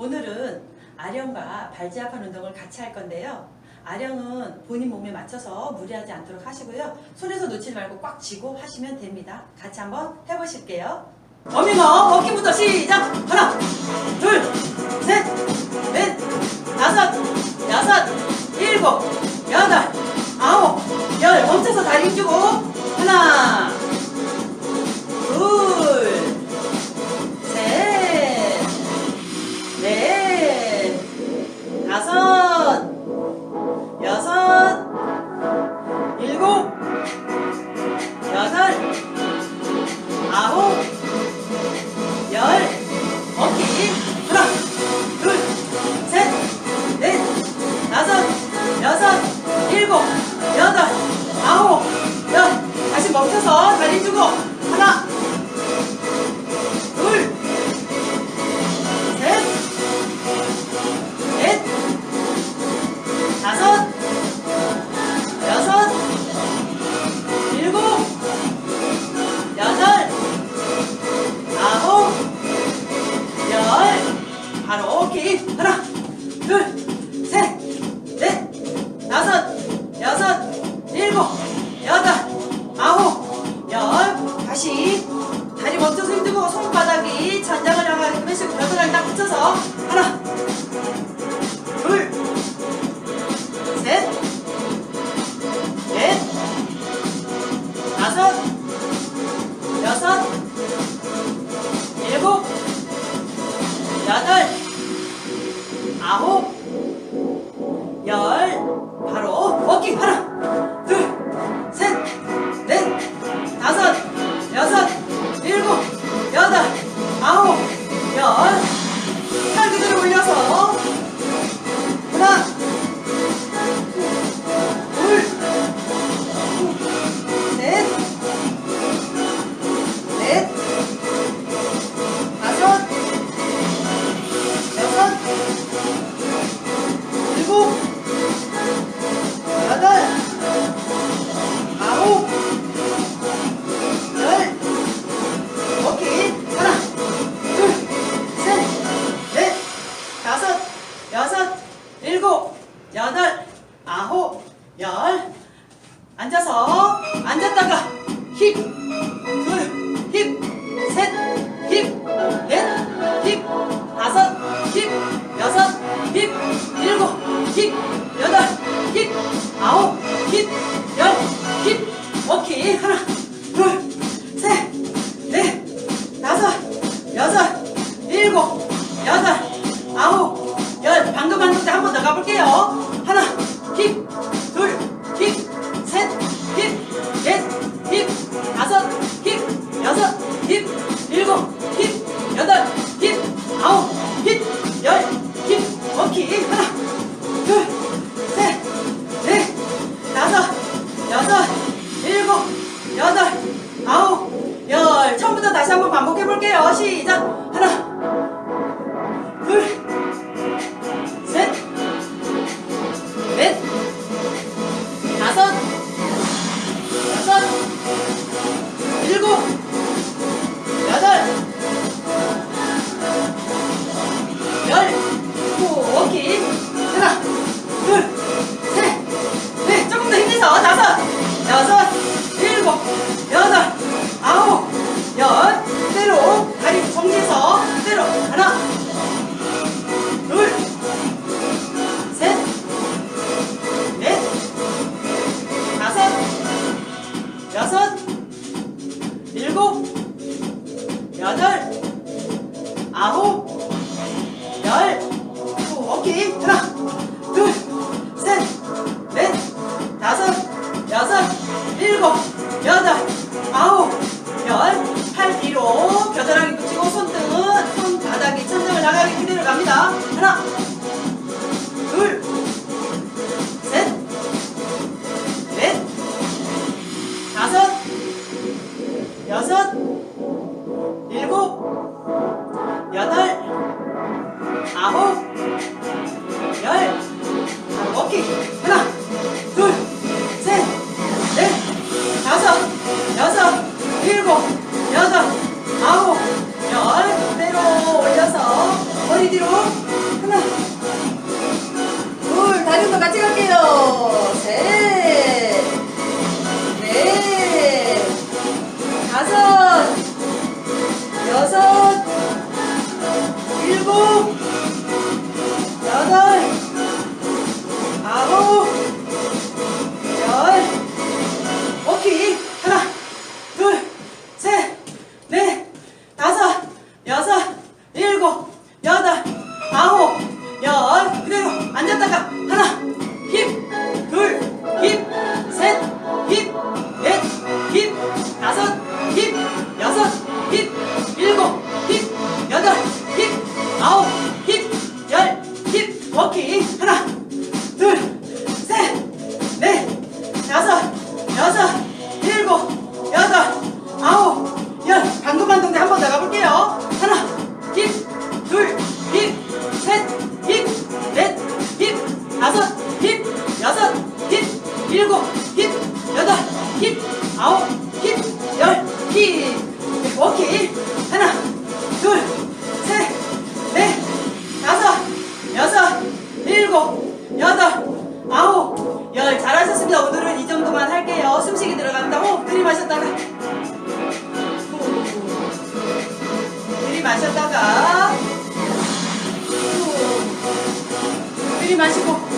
오늘은 아령과 발지압판 운동을 같이 할 건데요. 아령은 본인 몸에 맞춰서 무리하지 않도록 하시고요. 손에서 놓지 말고 꽉 쥐고 하시면 됩니다. 같이 한번 해보실게요. 어미너 어깨부터 시작! 하나, 둘, 셋, 넷, 다섯, 여섯, 일곱, 여덟, 아홉, 열 멈춰서 다리 힘주고 하나, Hey, tara! 여덟, 아홉, 일곱, 여덟, 아홉, 열. 방금 만동대 한 번 나가볼게요. 하나, 힙, 둘, 힙, 셋, 힙, 넷, 힙, 다섯, 힙, 여섯, 힙, 일곱, 힙, 여덟, 힙, 아홉, 힙, 열, 힙. 오케이. 하나, 둘, 셋, 넷, 다섯, 여섯, 일곱, 여덟, 들이마셨다가. 들이마시고.